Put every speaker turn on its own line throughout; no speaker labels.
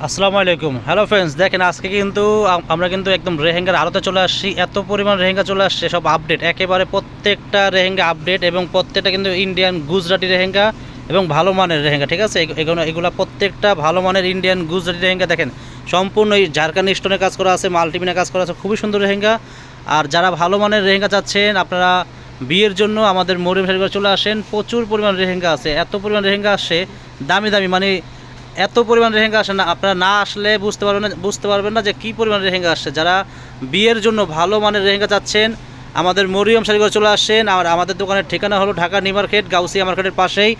আসসালামু আলাইকুম। Hello friends দেখেন আজকে কিন্তু আমরা কিন্তু একদম রেহেঙ্গার আলোতে চলে আসছি। এত পরিমাণ রেহেঙ্গা চলে আসছে, সব আপডেট একেবারে প্রত্যেকটা রেহেঙ্গা আপডেট এবং প্রত্যেকটা কিন্তু ইন্ডিয়ান গুজরাটি রেহেঙ্গা এবং ভালো মানের রেহেঙ্গা, ঠিক আছে? এগ- এগুলো এগুলো প্রত্যেকটা ভালো মানের ইন্ডিয়ান গুজরাটি রেহেঙ্গা দেখেন। সম্পূর্ণ এই ঝাড়খান্ড স্টোনে কাজ করা আছে মাল্টিমিনে কাজ করা আছে, খুবই সুন্দর রেহেঙ্গা। আর যারা ভালো মানের রেহেঙ্গা চাচ্ছেন, আপনারা বিয়ের জন্য আমাদের মরিম শাড়ি চলে আসেন। প্রচুর পরিমাণ রেহেঙ্গা আছে, এত পরিমাণ রেহেঙ্গা আসছে দামি দামি মানে এত পরিমাণ রেহেঙ্গা আসে না। আপনারা না আসলে বুঝতে পারবেন না, বুঝতে পারবেন না যে কী পরিমাণ রেহেঙ্গা আসছে। যারা বিয়ের জন্য ভালো মানের রেহেঙ্গা চাচ্ছেন, আমাদের মরিয়ম শাড়িঘর চলে আসছেন, আর আমাদের দোকানের ঠিকানা হলো ঢাকা নিউ মার্কেট, গাউসিয়া মার্কেটের পাশেই,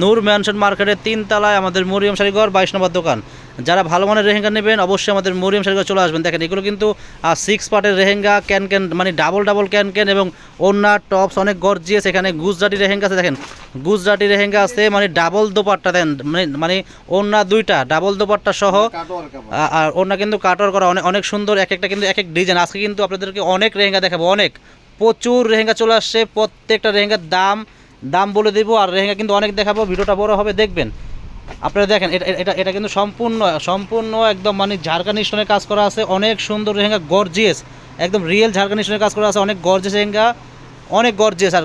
নূর ম্যানশন মার্কেটের তিনতলায় আমাদের মরিয়ম শাড়িঘর বাইশ নম্বর দোকান। যারা ভালো মানের রেহেঙ্গা নেবেন অবশ্যই আমাদের মরিয়ম শাড়িঘর চলে আসবেন। দেখেন এগুলো কিন্তু সিক্স পার্টের রেহেঙ্গা ক্যান ক্যান মানে ডাবল ডাবল ক্যান ক্যান এবং ওন্না টপস অনেক গর্জিয়াস এখানে গুজরাটি রেহেঙ্গা আছে। দেখেন গুজরাটি রেহেঙ্গা আছে মানে ডাবল দোপাট্টা দেন মানে মানে ওন্না দুইটা ডাবল দোপাট্টা সহ আর ওনা কিন্তু কাটর করা অনেক অনেক সুন্দর এক একটা কিন্তু এক এক ডিজাইন আজকে কিন্তু আপনাদেরকে অনেক রেহেঙ্গা দেখাবো অনেক। প্রচুর রেহেঙ্গা চলে আসছে প্রত্যেকটা রেহেঙ্গার দাম দাম বলে দেবো আর রেহেঙ্গা কিন্তু অনেক দেখাবো ভিডিওটা বড় হবে দেখবেন। আপনারা দেখেন, এটা এটা এটা কিন্তু সম্পূর্ণ সম্পূর্ণ একদম মানে ঝাড়খান্ড স্টোনের কাজ করা আছে, অনেক সুন্দর রেহেঙ্গা গর্জিয়াস একদম রিয়েল ঝাড়খান্ড স্টোনের কাজ করা আছে, অনেক গর্জিয়াস রেহেঙ্গা অনেক গর্জিয়াস আর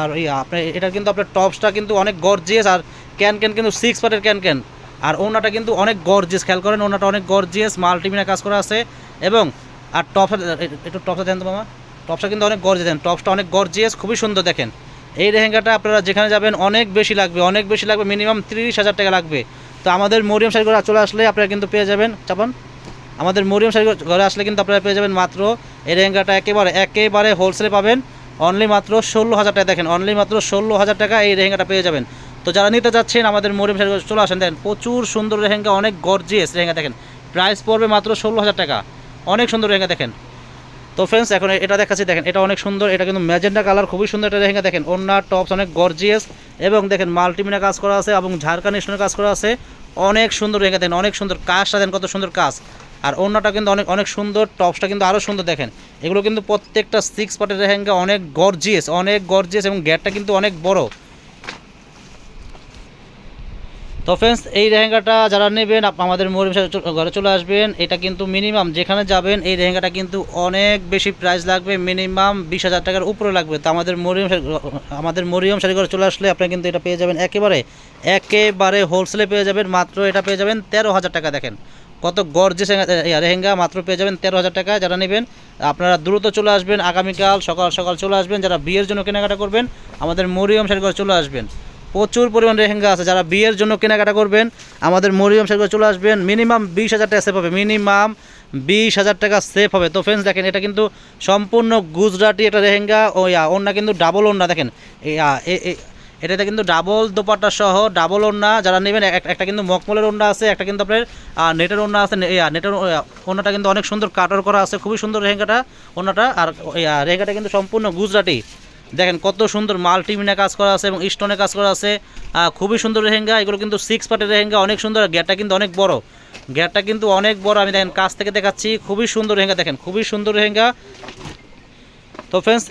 আর আপনার এটা কিন্তু আপনার টপসটা কিন্তু অনেক গর্জিয়াস আর ক্যান ক্যান কিন্তু সিক্স পার্টের ক্যান ক্যান, আর ওনাটা কিন্তু অনেক গর্জিয়াস খেয়াল করেন ওনাটা অনেক গর্জিয়াস মাল্টিমিনা কাজ করা আছে, এবং আর টপ একটু টপসটা দেন তো মামা, টপসটা কিন্তু অনেক গর্জিয়াস দেন টপসটা অনেক গর্জিয়াস খুবই সুন্দর, দেখেন। এই লেহেঙ্গাটা আপনারা যেখানে যাবেন অনেক বেশি লাগবে, অনেক বেশি লাগবে, মিনিমাম তিরিশ হাজার টাকা লাগবে। তো আমাদের মরিয়াম শাড়ি ঘরে চলে আসলে আপনারা কিন্তু পেয়ে যাবেন। চাপান, আমাদের মরিয়াম শাড়ি ঘরে আসলে কিন্তু আপনারা পেয়ে যাবেন মাত্র এই লেহেঙ্গাটা একেবারে একেবারে হোলসেলে পাবেন। অনলি মাত্র ষোলো হাজার টাকা দেখেন অনলি মাত্র ষোলো হাজার টাকা এই লেহেঙ্গাটা পেয়ে যাবেন। তো যারা নিতে যাচ্ছেন আমাদের মরিয়ম শাড়ি ঘরে চলে আসেন, দেখেন প্রচুর সুন্দর লেহেঙ্গা, অনেক গর্জিয়াস লেহেঙ্গা দেখেন। প্রাইস পড়বে মাত্র ষোলো হাজার টাকা। অনেক সুন্দর লেহেঙ্গা দেখেন। তো ফ্রেন্ডস এখন এটা দেখাচ্ছি, দেখেন, এটা অনেক সুন্দর, এটা কিন্তু ম্যাজেন্ডা কালার, খুবই সুন্দর এটা লেহেঙ্গা, দেখেন ওনার টপস অনেক গর্জিয়াস এবং দেখেন মাল্টিমিনা কাজ করা আছে, এবং ঝাড়খান্ড স্টোনের কাজ করা আছে, অনেক সুন্দর রেখে দেখেন, অনেক সুন্দর, কাজটা দেন কত সুন্দর কাজ, আর অন্যটা কিন্তু অনেক অনেক সুন্দর টপসটা কিন্তু আরও সুন্দর, দেখেন, এগুলো কিন্তু প্রত্যেকটা সিক্স পার্টের লেহেঙ্গা অনেক গর্জিয়াস অনেক গর্জিয়াস এবং গ্যাটটা কিন্তু অনেক বড় তো ফ্রেন্ডস এই লেহেঙ্গাটা যারা নেবেন আমাদের মরিম ঘরে চলে আসবেন। এটা কিন্তু মিনিমাম যেখানে যাবেন, এই লেহেঙ্গাটা কিন্তু অনেক বেশি প্রাইস লাগবে মিনিমাম বিশ হাজার টাকার উপরে লাগবে। তো আমাদের মরিয়ম আমাদের মরিয়ম শাড়ি ঘরে চলে আসলে আপনারা কিন্তু এটা পেয়ে যাবেন একেবারে একেবারে হোলসেলে পেয়ে যাবেন। মাত্র এটা পেয়ে যাবেন তেরো হাজার টাকা, দেখেন। কত গর্জেস লেহেঙ্গা মাত্র পেয়ে যাবেন তেরো হাজার টাকা। যারা নেবেন, আপনারা দ্রুত চলে আসবেন। আগামীকাল সকাল সকাল চলে আসবেন। যারা বিয়ের জন্য কেনাকাটা করবেন, আমাদের মরিয়ম ঘরে চলে আসবেন। প্রচুর পরিমাণ লেহেঙ্গা আছে। যারা বিয়ের জন্য কেনাকাটা করবেন, আমাদের মরিয়ম ঘরে চলে আসবেন। মিনিমাম বিশ হাজার টাকা সেফ হবে। মিনিমাম বিশ হাজার টাকা সেফ হবে। তো ফ্রেন্ডস দেখেন, এটা কিন্তু সম্পূর্ণ গুজরাটি একটা লেহেঙ্গা। ও, ইয়া ওন্না কিন্তু ডাবল ওন্না দেখেন। এটাতে কিন্তু ডাবল দোপাট্টা সহ ডাবল ওন্না যারা নেবেন, এক- একটা কিন্তু মকমলের ওন্না আছে, একটা কিন্তু আপনার নেটের ওন্না আছে নেটের, ও- ওন্নাটা কিন্তু অনেক সুন্দর কাটার করা আছে। খুবই সুন্দর রেহেঙ্গাটা ওন্নাটা আর রেহেঙ্গাটা কিন্তু সম্পূর্ণ গুজরাটি। দেখেন কত সুন্দর মাল্টিমিনা কাজ করা আছে এবং স্টোনে কাজ করা আছে। খুবই সুন্দর লেহেঙ্গা, এগুলো কিন্তু সিক্স পার্টের লেহেঙ্গা, অনেক সুন্দর। আর গ্যাটটা কিন্তু অনেক বড়। গ্যাটটা কিন্তু অনেক বড়। আমি দেখেন কাছ থেকে দেখাচ্ছি, খুবই সুন্দর লেহেঙ্গা, দেখেন খুবই সুন্দর লেহেঙ্গা। তো ফ্রেন্ডস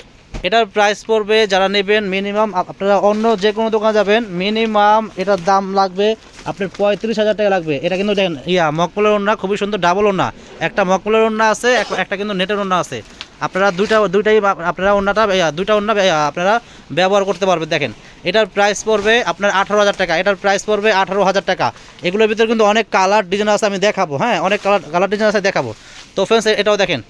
এটার প্রাইস পড়বে যারা নেবেন মিনিমাম আপনারা অন্য যে কোনো দোকানে যাবেন মিনিমাম এটার দাম লাগবে আপনার পঁয়ত্রিশ হাজার টাকা লাগবে। এটা কিন্তু দেখেন, ইয়া মকমলের ওন্না খুবই সুন্দর ডাবল ওন্না একটা মকমলের ওন্না আছে একটা কিন্তু নেটের ওন্না আছে। আপনারা দুইটা দুইটাই আপনারা ইয়া, দুইটা ইয়া, আপনারা ব্যবহার করতে পারবেন দেখেন। এটার প্রাইস পড়বে আপনার আঠারো হাজার টাকা এটার প্রাইস পড়বে আঠারো হাজার টাকা। এগুলোর ভিতরে কিন্তু অনেক কালার ডিজাইন আছে আমি দেখাবো হ্যাঁ অনেক কালার কালার ডিজাইন আছে দেখাবো। তো ফ্রেন্ডস এটাও দেখেন।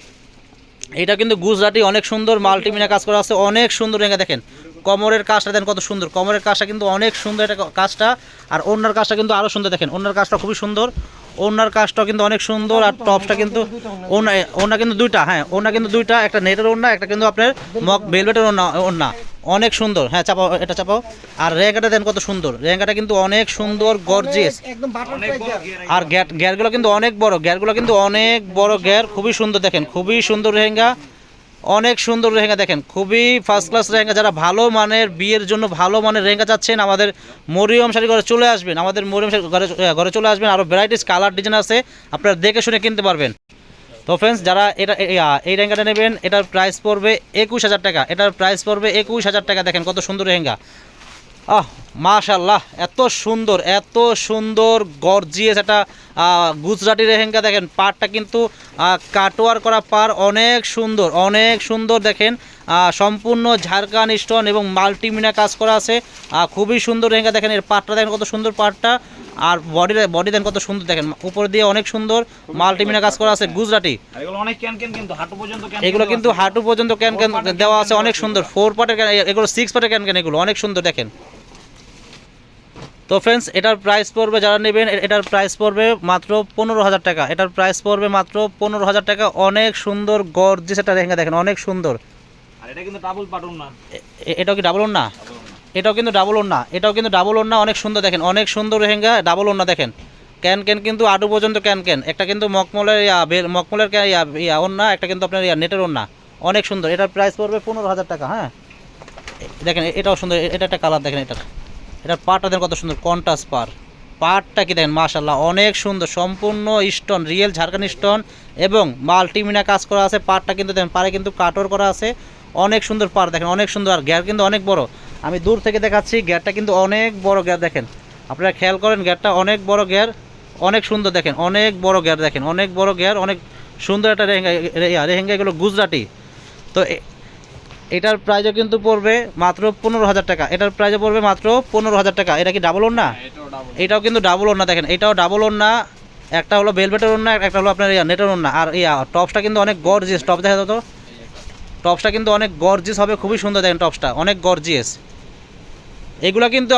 এটা কিন্তু গুজরাটি অনেক সুন্দর মাল্টিমিনা কাজ করা আছে অনেক সুন্দর রেঙ্গা দেখেন। কমরের কাজটা দেন কত সুন্দর। কমরের কাজটা কিন্তু অনেক সুন্দর এটা কাজটা আর অন্যার কাজটা কিন্তু আরও সুন্দর দেখেন। অন্যার কাজটা খুবই সুন্দর। ওনার কাজটা কিন্তু অনেক সুন্দর আর টপসটা কিন্তু ওনা কিন্তু দুইটা হ্যাঁ ওনা কিন্তু দুইটা, একটা নেটের ওনা একটা কিন্তু আপনার মক ভেলভেটের ওনা ওনা অনেক সুন্দর হ্যাঁ চাপাও, এটা চাপাও। আর রেঙ্গাটা দেন কত সুন্দর রেঙ্গাটা কিন্তু অনেক সুন্দর, গর্জিয়াস। আর গ্যার গ্যারগুলো কিন্তু অনেক বড় গ্যারগুলো কিন্তু অনেক বড় গ্যার খুবই সুন্দর দেখেন, খুবই সুন্দর লেহেঙ্গা অনেক সুন্দর রেহেঙ্গা দেখেন, খুবই ফার্স্ট ক্লাস লেহেঙ্গা। যারা ভালো মানের বিয়ের জন্য ভালো মানের রেহেঙ্গা চাচ্ছেন, আমাদের মরিয়ম শাড়ি ঘরে চলে আসবেন। আমাদের মরিয়ম শাড়ি ঘরে ঘরে চলে আসবেন। আরও ভ্যারাইটিস কালার ডিজাইন আছে, আপনারা দেখে শুনে কিনতে পারবেন। তো ফ্রেন্ডস যারা এটা এই লেহেঙ্গাটা নেবেন, এটার প্রাইস পড়বে একুশ হাজার টাকা। এটার প্রাইস পড়বে একুশ হাজার টাকা। দেখেন কত সুন্দর লেহেঙ্গা। আহ মাশাল্লাহ এত সুন্দর এত সুন্দর, গর্জিয়াস একটা গুজরাটি রেহেঙ্গা দেখেন। পাড়টা কিন্তু কাটোয়ার করা পার অনেক সুন্দর অনেক সুন্দর দেখেন। সম্পূর্ণ ঝাড়খান্ড স্টোন এবং মাল্টিমিনা কাজ করা আছে। খুবই সুন্দর রেহেঙ্গা দেখেন, এর পাটটা দেখেন কত সুন্দর পাটটা আর বডি বডি দেন কত সুন্দর দেখেন। উপর দিয়ে অনেক সুন্দর মাল্টিমিনা কাজ করা আছে গুজরাটি।
এগুলো কিন্তু হাঁটু পর্যন্ত ক্যান
এগুলো কিন্তু হাঁটু পর্যন্ত ক্যান দেওয়া আছে অনেক সুন্দর। ফোর পার্টের ক্যান এগুলো সিক্স পার্টের ক্যান ক্যান এগুলো অনেক সুন্দর দেখেন। তো ফ্রেন্ডস এটার প্রাইস পড়বে যারা নেবেন এটার প্রাইস পড়বে মাত্র পনেরো হাজার টাকা। এটার প্রাইস পড়বে মাত্র পনেরো হাজার টাকা। অনেক সুন্দর গর্জিস একটা লেহেঙ্গা দেখেন অনেক সুন্দর।
আর এটা কিন্তু ডাবল পাটন না।
এটাও কি ডাবল না এটাও কিন্তু ডাবল ওন্না এটাও কিন্তু ডাবল ওন্না অনেক সুন্দর দেখেন, অনেক সুন্দর লেহেঙ্গা ডাবল ওন্না দেখেন। ক্যান ক্যান কিন্তু আডু পর্যন্ত ক্যান ক্যান একটা কিন্তু মকমলের মকমলের ইয়া ওন্না একটা কিন্তু আপনার ইয়া, নেটের ওন্না অনেক সুন্দর, এটার প্রাইস পড়বে পনেরো হাজার টাকা হ্যাঁ? দেখেন এটাও সুন্দর এটা একটা কালার দেখেন এটার এটার পাটটা দেখেন কত সুন্দর কন্টাস পার পাটটা কি দেখেন মাশাল্লাহ অনেক সুন্দর, সম্পূর্ণ স্টোন রিয়েল ঝাড়খান্ড স্টোন এবং মাল্টিমিনা কাজ করা আছে পাটটা কিন্তু দেখেন পারে কিন্তু কাটর করা আছে, অনেক সুন্দর পার দেখেন, অনেক সুন্দর, আর গ্যার কিন্তু অনেক বড় আমি দূর থেকে দেখাচ্ছি গ্যারটা কিন্তু অনেক বড় গ্যার দেখেন। আপনারা খেয়াল করেন গ্যারটা অনেক বড় গ্যার অনেক সুন্দর দেখেন অনেক বড় গ্যার দেখেন অনেক বড় গ্যার অনেক সুন্দর একটা রেহেঙ্গা রে- রেহেঙ্গা এগুলো গুজরাটি। তো এটার প্রাইজও কিন্তু পড়বে মাত্র পনেরো হাজার টাকা। এটার প্রাইজও পড়বে মাত্র পনেরো হাজার টাকা। এটা কি ডাবল ওর না
এটাও
কিন্তু ডাবল না দেখেন এটাও ডাবল না একটা হলো বেলভেটের ওর একটা হলো আপনার ইয়া নেটের না আর ইয়া টপসটা কিন্তু অনেক গর্জিয়াস টপ দেখা তো? টপসটা কিন্তু অনেক গর্জিয়াস হবে, খুবই সুন্দর দেখেন টপসটা, অনেক গর্জিয়াস এগুলো কিন্তু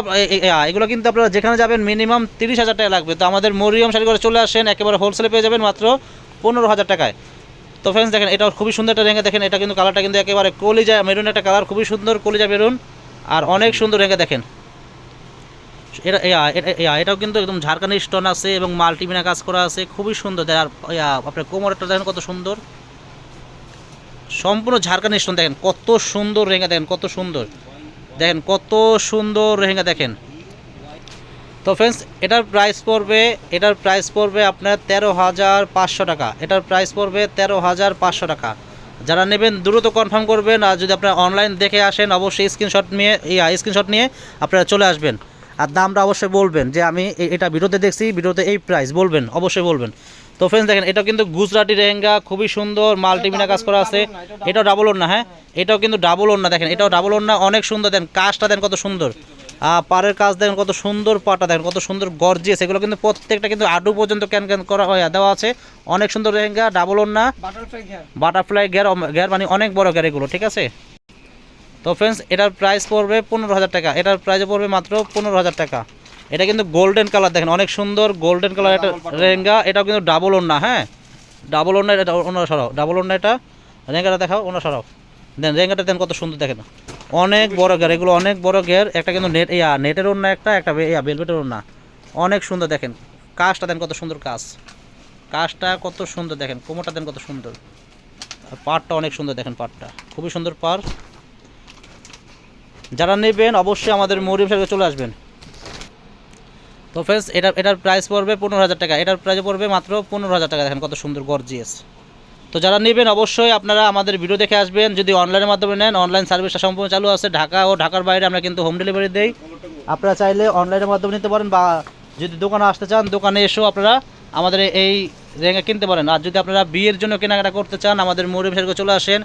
এগুলো কিন্তু আপনারা যেখানে যাবেন মিনিমাম তিরিশ হাজার টাকা লাগবে। তো আমাদের মরিয়ম শাড়ি করে চলে আসেন, একেবারে হোলসেলে পেয়ে যাবেন মাত্র পনেরো হাজার টাকায়। তো ফ্রেন্ডস দেখেন, এটাও খুবই সুন্দর একটা রেঙ্গা, দেখেন, এটা কিন্তু কালারটা কিন্তু একেবারে কলিজা মেরুন একটা কালার খুবই সুন্দর কলিজা মেরুন আর অনেক সুন্দর রেঙ্গা, দেখেন। এটা এটাও কিন্তু একদম ঝাড়খান্ডি স্টোন আছে এবং মাল্টিমিনা কাজ করা আছে, খুবই সুন্দর। আর আপনার কোমরটা দেখেন কত সুন্দর। সম্পূর্ণ ঝাড়খান্ডি স্টোন দেখেন, কত সুন্দর রেহেঙ্গা দেখেন, কত সুন্দর। দেখেন, কত সুন্দর রেহেঙ্গা দেখেন। তো ফ্রেন্ডস এটার প্রাইস পড়বে, এটার প্রাইস পড়বে আপনার তেরো হাজার পাঁচশো টাকা। এটার প্রাইস পড়বে তেরো হাজার পাঁচশো টাকা। যারা নেবেন, দ্রুত কনফার্ম করবেন আর যদি আপনারা অনলাইন দেখে আসেন, অবশ্যই স্ক্রিনশট নিয়ে ইয়া স্ক্রিনশট নিয়ে আপনারা চলে আসবেন। আর দামটা অবশ্যই বলবেন যে, আমি এটা ভিডিওতে দেখছি, ভিডিওতে এই প্রাইস বলবেন, অবশ্যই বলবেন। তো ফ্রেন্ডস দেখেন এটা কিন্তু গুজরাটি রেহেঙ্গা খুবই সুন্দর মাল্টিমিনা কাজ করা আছে। এটাও ডাবল ওর না হ্যাঁ? এটাও কিন্তু ডাবল ওর না দেখেন এটাও ডাবল ওর না অনেক সুন্দর দেন কাজটা দেন কত সুন্দর। পাড়ের কাজ দেখেন কত সুন্দর পাটা দেখেন কত সুন্দর গর্জিয়াস এগুলো কিন্তু প্রত্যেকটা কিন্তু আডু পর্যন্ত ক্যান ক্যান করা হয় দেওয়া আছে। অনেক সুন্দর রেহেঙ্গা ডাবল ওর না
বাটারফ্লাই ঘের
গ্যার মানে অনেক বড় গ্যার এগুলো ঠিক আছে? তো ফ্রেন্ডস এটার প্রাইস পড়বে পনেরো হাজার টাকা এটার প্রাইস পড়বে মাত্র পনেরো হাজার টাকা। এটা কিন্তু গোল্ডেন কালার দেখেন অনেক সুন্দর গোল্ডেন কালার একটা রেঙ্গা এটাও কিন্তু ডাবল ওন্না হ্যাঁ? ডাবল ওন্না এটা ওনার সরাও ডাবল ওন্না এটা রেঙ্গাটা দেখাও ওনার সরাও। দেন রেঙ্গাটা দেন কত সুন্দর দেখেন। অনেক বড় গ্যার এগুলো অনেক বড় গ্যার একটা কিন্তু নেট ইয়া নেটের ওন্না একটা একটা ইয়া বেলভেটের ওন্না অনেক সুন্দর দেখেন। কাজটা দেন কত সুন্দর কাজ। কাজটা কত সুন্দর দেখেন কোমরটা দেন কত সুন্দর। আর পাড়টা অনেক সুন্দর দেখেন পাড়টা খুবই সুন্দর পাড়। যারা নেবেন অবশ্যই আমাদের মরিম সাহেবে চলে আসবেন। তো ফ্রেন্ডস এটা, এটার প্রাইস পড়বে পনেরো হাজার টাকা। এটার প্রাইস পড়বে মাত্র পনেরো হাজার টাকা। দেখেন কত সুন্দর গর্জিয়াস তো যারা নেবেন, অবশ্যই আপনারা আমাদের ভিডিও দেখে আসবেন। যদি অনলাইনের মাধ্যমে নেন অনলাইন সার্ভিসটা সম্পূর্ণ চালু আছে ঢাকা ও ঢাকার বাইরে। আমরা কিন্তু হোম ডেলিভারি দেই। আপনারা চাইলে অনলাইনের মাধ্যমে নিতে পারেন বা যদি দোকানে আসতে চান, দোকানে এসেও আপনারা আমাদের এই রেঙ্গা কিনতে পারেন। আর যদি আপনারা বিয়ের জন্য কেনাকাটা করতে চান, আমাদের মরিম সার্ভিসে চলে আসেন।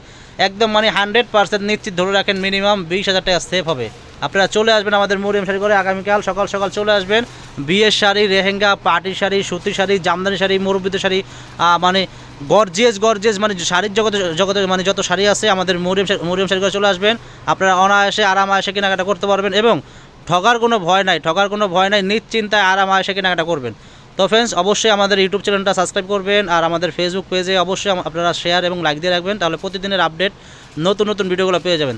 একদম মানে হান্ড্রেড পার্সেন্ট নিশ্চিত ধরে রাখেন মিনিমাম বিশ হাজার টাকা সেফ হবে। আপনারা চলে আসবেন আমাদের মরিয়াম শাড়ি করে আগামীকাল সকাল সকাল চলে আসবেন। বিয়ের শাড়ি রেহেঙ্গা পার্টির শাড়ি, সুতির শাড়ি, জামদানি শাড়ি, মুরব্বীদের শাড়ি মানে গর্জিয়াস গর্জিয়াস মানে শাড়ির জগতে জগতে মানে যত শাড়ি আছে, আমাদের মরিয়াম শাড়ি- মরিয়াম শাড়ি করে চলে আসবেন। আপনারা অনায়াসে আরাম আয়সে কেনাকাটা করতে পারবেন এবং ঠগার কোনো ভয় নাই, ঠগার কোনো ভয় নাই, নিশ্চিন্তায় আরাম আয়সে কেনাকাটা করবেন। তো ফ্রেন্ডস অবশ্যই আমাদের ইউটিউব চ্যানেলটা সাবস্ক্রাইব করবেন আর আমাদের ফেসবুক পেজে অবশ্যই আপনারা শেয়ার এবং লাইক দিয়ে রাখবেন। তাহলে প্রতিদিনের আপডেট নতুন নতুন ভিডিওগুলো পেয়ে যাবেন।